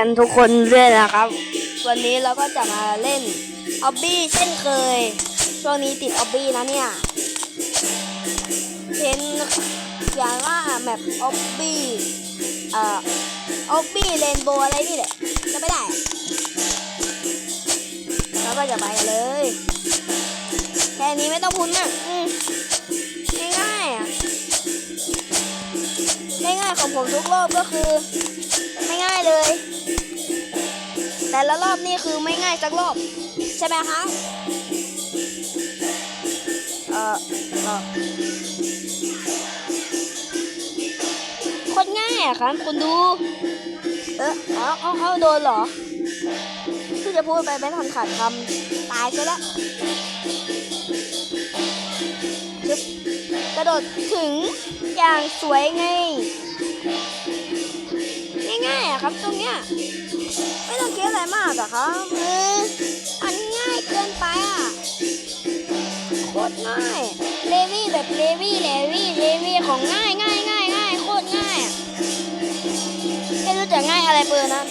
กันทุกคนด้วยนะครับ วันนี้เราก็จะมาเล่นออบบี้เช่นเคย ช่วงนี้ติดออบบี้นะเนี่ยเห็นอย่างว่าแมปออบบี้เอ่อออบบี้เรนโบว์อะไรนี่แหละจะไม่ได้อะแล้วก็จะไปเลย แค่นี้ไม่ต้องพูดมากง่ายๆอะง่ายๆของผมทุกรอบก็คือไม่ง่ายเลย แต่ละรอบนี่คือไม่ง่ายสักรอบ ใช่ไหมคะเออเออคตรง่ายอะครับคุณดู เออเอาเอาเอาโดนเหรอที่จะพูดไปไม่ทันขาดคำตายซะแล้วกระโดดถึงอย่างสวยไง ง่ายๆอะครับตรงเนี้ย ไม่ต้องคิดอะไรมากอะครับเอออันง่ายเกินไปอะโคตรง่ายเลวี่แบบเลวี่เลวี่เลวี่ของง่ายง่ายง่ายง่ายโคตรง่ายอะไม่รู้จะง่ายอะไรเบอร์นั้น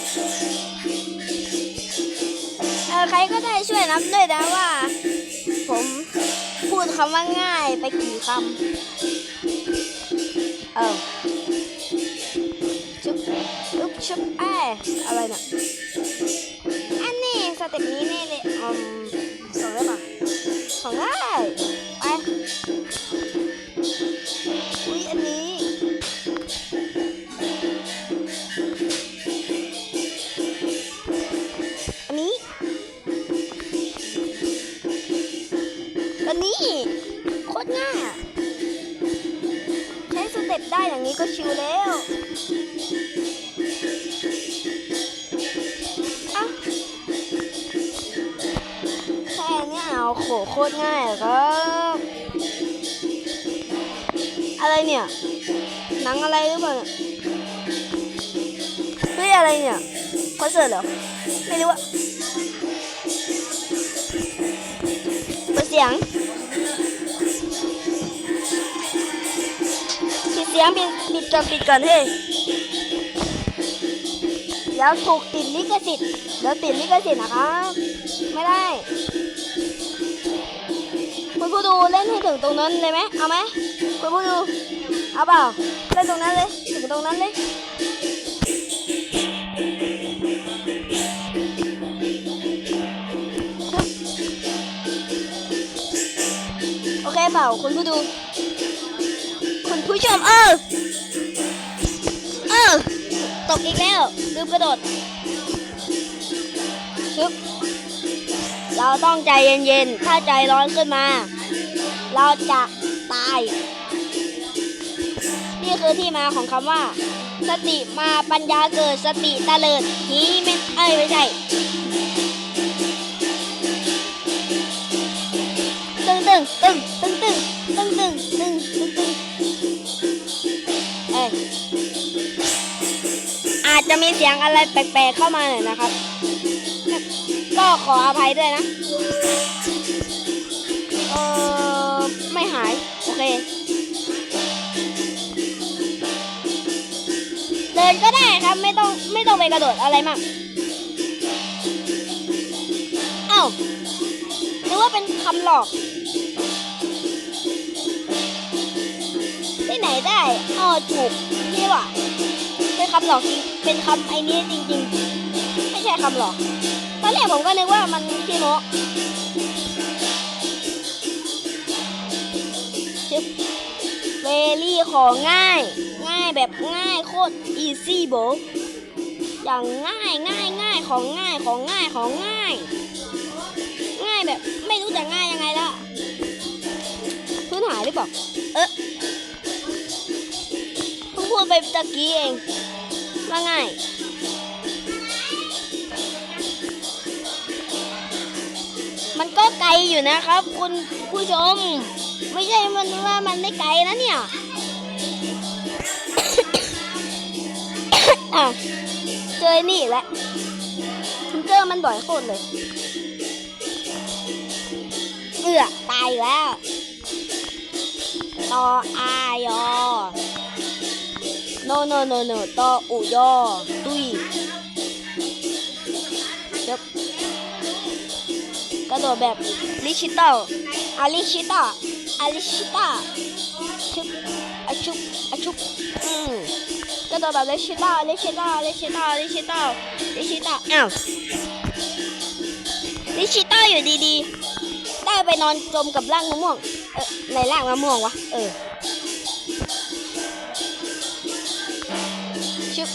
เออใครก็ได้ช่วยนับด้วยนะว่า ผมพูดคำว่าง่ายไปกี่คำเออชุบชุบชุบไออะไรเนี่ย เต็ปนี้แน่เลยอืมส่งได้ปะส่งได้ ไป โขโคตรง่ายอะครับ อะไรเนี่ย หนังอะไรหรือเปล่าเฮ้ยอะไรเนี่ยคอนเสิร์ตเหรอ ไม่รู้อะเปิดเสียงปิดเสียงปิดปิดก่อนปิดก่อนเฮ้ยแล้วถูกติดลิขสิทธิ์แล้วติดลิขสิทธิ์นะครับ ไม่ได้ ผู้ดูเล่นให้ถึงตรงนั้นเลยไหมเอาไหมคุณผู้ดูเอาเปล่าเล่นตรงนั้นเลยถึงตรงนั้นเลยโอเคเปล่าคุณผู้ดูคุณผู้ชมเออเออตกอีกแล้วลืมกระโดด เราต้องใจเย็นๆ ถ้าใจร้อนขึ้นมา เราจะตาย นี่คือที่มาของคำว่า สติมาปัญญาเกิดสติตะเลิดหีไม่เอ้ยไม่ใช่ ตึงตึงตึงตึงตึงตึงตึงตึงตึงตึงเอ้ยอาจจะมีเสียงอะไรแปลกๆเข้ามาหน่อยนะครับ ก็ขออภัยด้วยนะ เออไม่หาย โอเค เดินก็ได้ครับ ไม่ต้องไม่ต้องไปกระโดดอะไรมากเอ้าหรือว่าเป็นคำหลอก ที่ไหนได้อ้อถูกนี่ว่าเป็นคำหลอกจริง เป็นคำไอ้นี้จริง ๆ ไม่ใช่คำหลอก ตอนแรกผมก็นึกว่ามันขี้โมชึบเวลี่ของง่าย ง่ายแบบง่ายโคตรอีซี่โบอย่างง่ายง่ายง่ายของง่ายของง่ายของง่าย ง่ายแบบไม่รู้จะง่ายยังไงละพื้นหายหรือเปล่าเอ๊ะเพิ่งพูดไปตะกี้เองว่าง่าย ก็ไกลอยู่นะครับ คุณผู้ชม ไม่ใช่มันว่ามันไม่ไกลนะเนี่ยเจอนี่แหละผมเจอมันบ่อยโคตรเลย เอือตายแล้วตออายอโนโนโนโนตออุยอตุย โดดแบบลิชิต้าอาลิชิต้าอาลิชิต้าชุบอะชุบอะชุบอืมกระโดดแบบลิชิต้าลิชิต้าลิชิต้าลิชิต้าลิชิต้าอ้าวลิชิต้าอยู่ดีๆ ได้ไปนอนจมกับร่างมะม่วง เออในร่างมะม่วงวะ เออชึบ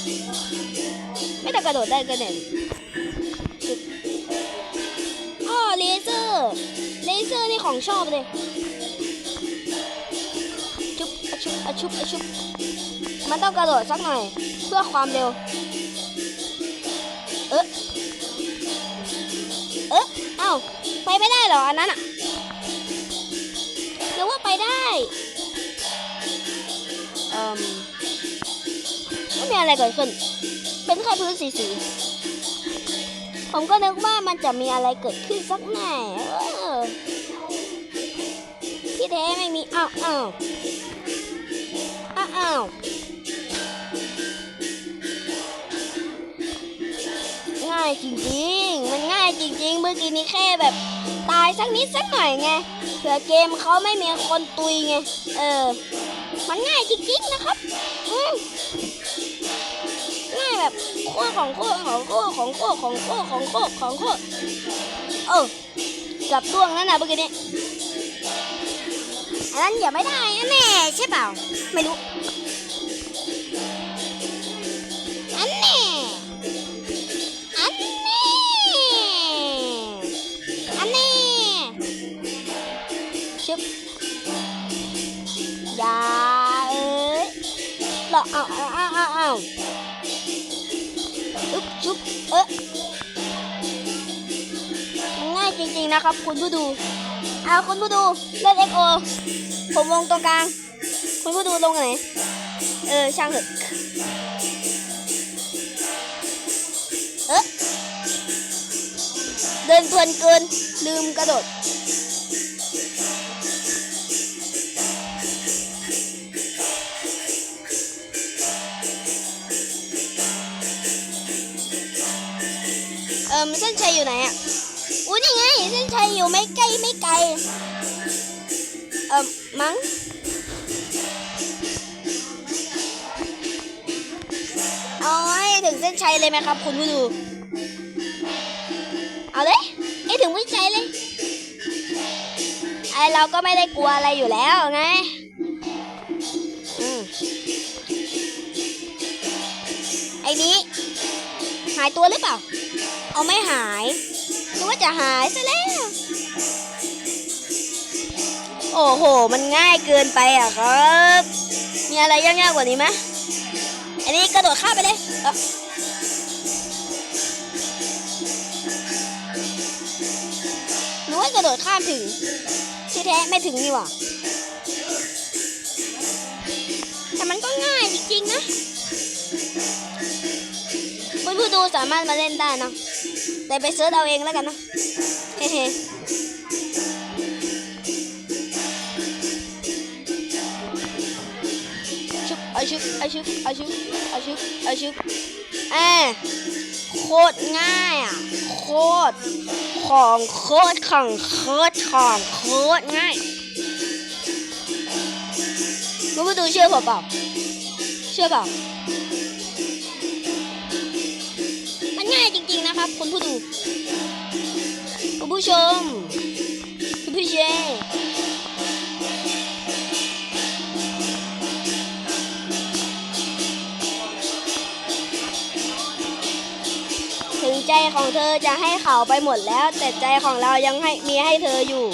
ไม่ต้องกระโดดได้กันเนี่ย ร์เลเซอร์นี่ของชอบเลยชุบอชุบอชุบอชุบมันต้องกระโดดสักหน่อย เพื่อความเร็ว เอ๊ะเอ๊ะเอ้าไปไม่ได้เหรออันนั้นอะหรือว่าไปได้เอ่มไม่มีอะไรเกิดขึ้น เป็นแค่พื้นสีสีๆ ผมก็นึกว่ามันจะมีอะไรเกิดขึ้นสักหน่อยที่แท้ไม่มีอ้าวอ้าวอ้าวอ้าวง่ายจริงๆ มันง่ายจริง ๆ เมื่อกี้นี้แค่แบบตายสักนิดสักหน่อยไงเผื่อเกมเขาไม่มีคนตุยไง เออ มันง่ายจริงๆนะครับ อืม คตรของโคตรของโคตรของโคตรของโคตรของโคตรของโคตรเออเกับล่วงแล้วนะเมื่อกี้นี้อันนั้นอย่าไม่ได้แน่ใช่เปล่า ไม่รู้อันแน่อันแน่อันแน่ชึบอย่าเอ้ยหรอเอาเอาเอาเอาเอา อึ๊บเอ๊ะง่ายจริงๆนะครับ คุณผู้ดูเอาคุณผู้ดูเล่นเอ็กโอผมลงตรงกลาง คุณผู้ดูลงไหน เออ ช่างเถอะเอ๊ะเดินเพลินเกินลืมกระโดด เส้นชัยอยู่ไหนอะอุ้ยนี่ไงเส้นชัยอยู่ไม่ใกล้ไม่ไกล เอิมมั้งเอาให้ถึงเส้นชัยเลยไหมครับ คุณผู้ดูเอาเลยให้ถึงวิจัยเลยไอเราก็ไม่ได้กลัวอะไรอยู่แล้วไงอืมไอ้นี้ หายตัวหรือเปล่า เอาไม่หายหรือว่าจะหายซะแล้ว โอ้โห มันง่ายเกินไปอะครับ มีอะไรยากๆกว่านี้ไหมอันนี้กระโดดข้ามไปเลยหนูว่ากระโดดข้ามถึง ที่แท้ไม่ถึงนี่หว่าแต่มันก็ง่ายจริงๆนะคุณผู้ดูสามารถมาเล่นได้นะ แต่ไปเซิร์ชเอาเองแล้วกันนะเฮ้ชุบอาชุบอาชุบอาชุบอาชุบอาชุบเอ้โคตรง่ายอะ โคตร ของโคตรของโคตรของโคตรง่ายคุณผู้ดูเชื่อผมเปล่าเชื่อเปล่ามันง่ายจริงๆนะครับคุณผู้ดู คุณผู้ชมคุณผู้ชมถึงใจของเธอจะให้เขาไปหมดแล้ว แต่ใจของเรายังให้มีให้เธออยู่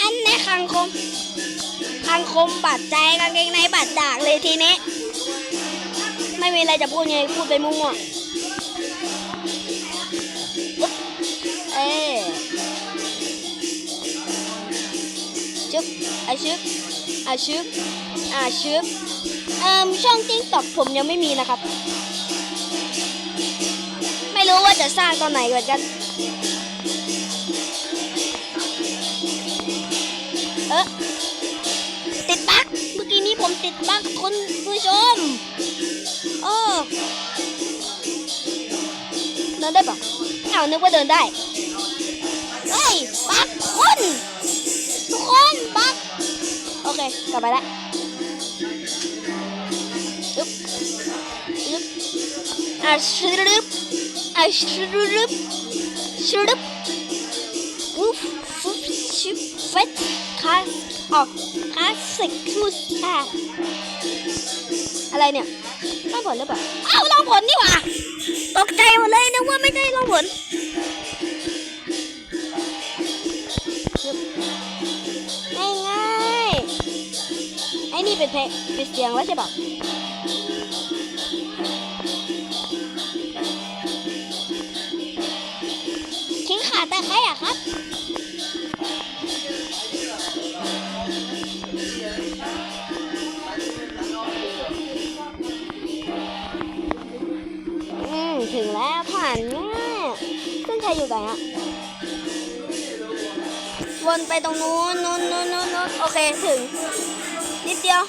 อันนี้คังคมคังคมบาดใจกางเกงในบาดดากเลยทีนี้ ไม่มีอะไรจะพูดไงพูดไปมั่วๆ บอาชึบอาชึบอาชึบเอ่มช่องติ๊กต็อกผมยังไม่มีนะครับ ไม่รู้ว่าจะสร้างตอนไหนเหมือนกัน เอ๊ะติดบั๊กเมื่อกี้นี้ผมติดบั๊กคุณผู้ชมโอ้เดินได้ปะอ้าวนึกว่าเดินได้ เฮ้ยบักคนทุกคนบักโอเคกลับไปละอึ๊บอึ๊บอะชรึบอะชรึบชรึบอุ๊บฟุบชิบเฟสคาสออกคาสิกคูสอะอะไรเนี่ยล่องผลหรือเปล่าอ้าวลองผลนี่หว่าตกใจหมดเลยนึกว่าไม่ได้ลองผล ป็นเพลงเป็นเสียงแล้วใช่ปะทิ้งขาตะไคร้อะครับอืมถึงแล้วผ่านง่ายเส้นชัยอยู่ไหนอะวนไปตรงนู้นนู้นนู้นนู้นโอเค ถึง เดียว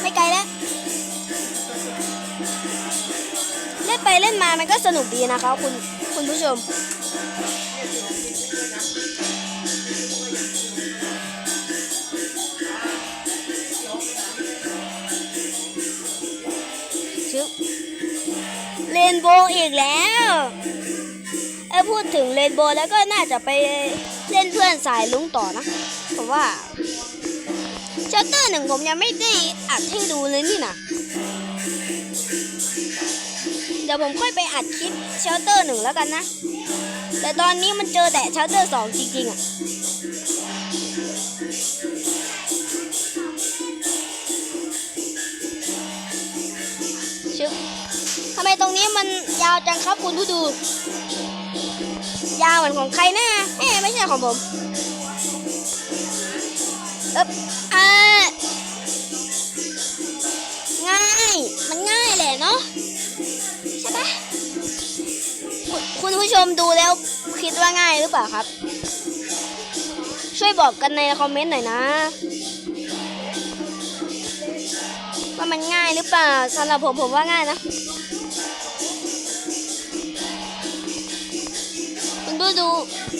ไม่ไกลแล้ว เล่นไปเล่นมามันก็สนุกดีนะคะคุณคุณผู้ชม ชึบเรนโบว์อีกแล้วเอ้พูดถึงเรนโบว์แล้วก็น่าจะไปเล่นเพื่อนสายลุงต่อนะเพราะว่า ชลเตอร์หนึ่งผมยังไม่ได้อัดให้ดูเลยนี่นะเดี๋ยวผมค่อยไปอัดคลิปเชลเตอร์หนึ่งแล้วกันนะ แต่ตอนนี้มันเจอแต่เชลเตอร์สองจริงๆอะชึบทำไมตรงนี้มันยาวจังครับคุณผู้ดู ยาวเหมือนของใครนะเอ๊ะไม่ใช่ของผมเอ๊บ คุณผู้ชมดูแล้วคิดว่าง่ายหรือเปล่าครับ ช่วยบอกกันในคอมเมนต์หน่อยนะว่ามันง่ายหรือเปล่าสำหรับผมผมว่าง่ายนะคุณผู้ดู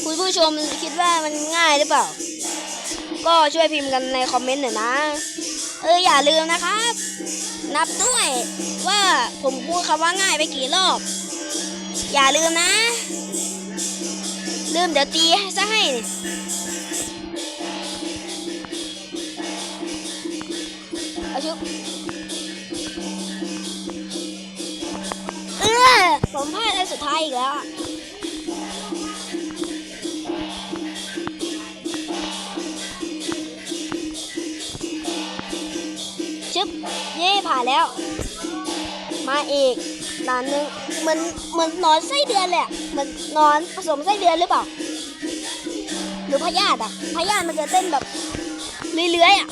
คุณผู้ชมคิดว่ามันง่ายหรือเปล่า ก็ช่วยพิมพ์กันในคอมเมนต์หน่อยนะ เอออย่าลืมนะครับ นับด้วยว่าผมพูดคำว่าง่ายไปกี่รอบ อย่าลืมนะ ลืมเดี๋ยวตีซะให้เอาชุบเออผมพลาดอันสุดท้ายอีกแล้วชึบเย่ผ่านแล้ว มาอีกด่านหนึ่ง เหมือนเหมือนนอนไส้เดือนเลยอะเหมือนนอนผสมไส้เดือนหรือเปล่า หรือพยาธิอะพยาธิมันจะเต้นแบบเลื้อยๆอะ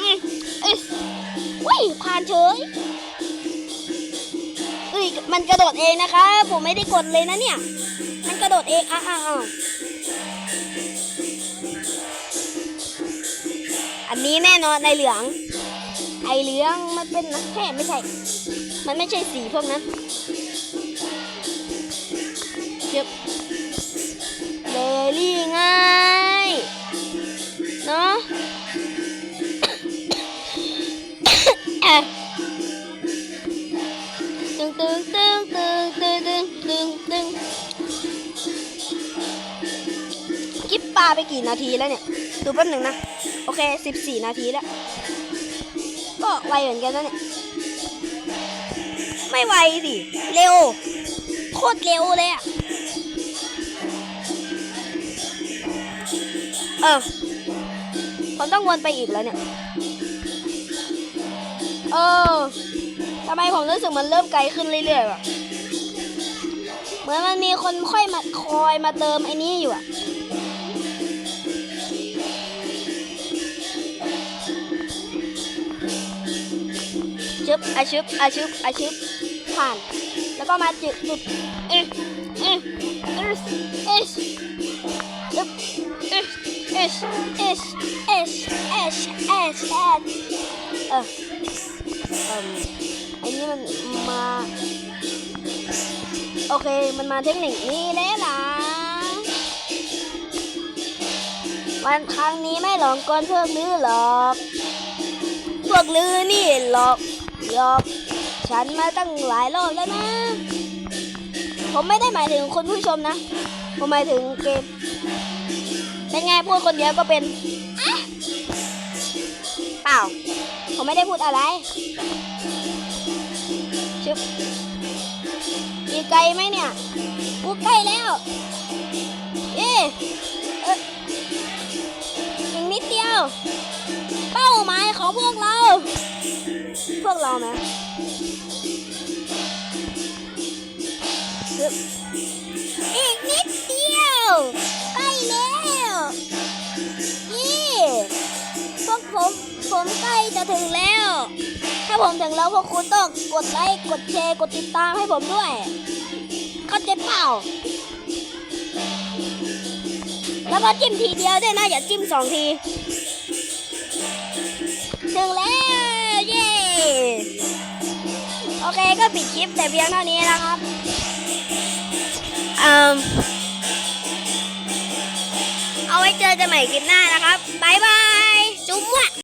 อืมเอ้ยผ่านเฉยเอ้ยมันกระโดดเองนะคะ ผมไม่ได้กดเลยนะเนี่ย มันกระโดดเองอ้าวอ้าวอ้าวอันนี้แน่นอนในเหลือง ไอเหลืองมันเป็นนะแค่ไม่ใช่ มันไม่ใช่สีพวกนั้นเจ็บเดลี่ง่ายเนาะตึงตึงตึงตึงตึงตึงตึงตึงกิ๊บปลาไปกี่นาทีแล้วเนี่ย ดูแป๊บหนึ่งนะ โอเค 14 นาทีแล้ว ไวเหมือนกันนะเนี่ย ไม่ไวสิ เร็ว โคตรเร็วเลยอะเออผมต้องวนไปอีกแล้วเนี่ย เออทำไมผมรู้สึกมันเริ่มไกลขึ้นเรื่อยๆวะเหมือนมันมีคนค่อยมาคอยมาเติมไอ้นี้อยู่อะ ชึบอาชึบอาชึบอาชึบผ่าน แล้วก็มาจุดจุดเอ๊ะเอ๊ะเอ๊ะเอ๊ะชึบเอ๊ะเอ๊ะเอ๊ะเอ๊ะเอ๊ะเอ๊ะเอ๊ะเออเอ่มไอ้นี่มันมา โอเค มันมาเทคนิคนี้แล้วล่ะวันครั้งนี้ไม่หลงกลพวกลือหรอก พวกลือนี่หลอก หลอกฉันมาตั้งหลายรอบแล้วนะ ผมไม่ได้หมายถึงคุณผู้ชมนะ ผมหมายถึงเกมเป็นไงพูดคนเดียวก็เป็นเปล่า ผมไม่ได้พูดอะไรชึบอีกไกลไหมเนี่ยกูใกล้แล้วเอ๊ะอีกนิดเดียว เป้าหมายของพวกเรา พวกเราไหมอีกนิดเดียวใกล้แล้วนี่พวกผมผมใกล้จะถึงแล้ว ถ้าผมถึงแล้วพวกคุณต้องกดไลค์กดแชร์กดติดตามให้ผมด้วย เข้าใจเปล่า แล้วก็จิ้มทีเดียวด้วยนะอย่าจิ้มสองที ถึงแล้ว เย้ โอเคก็ปิดคลิปแต่เพียงเท่านี้นะครับอืมเอาไว้เจอกันใหม่คลิปหน้านะครับ บ๊ายบาย จุ๊บวะ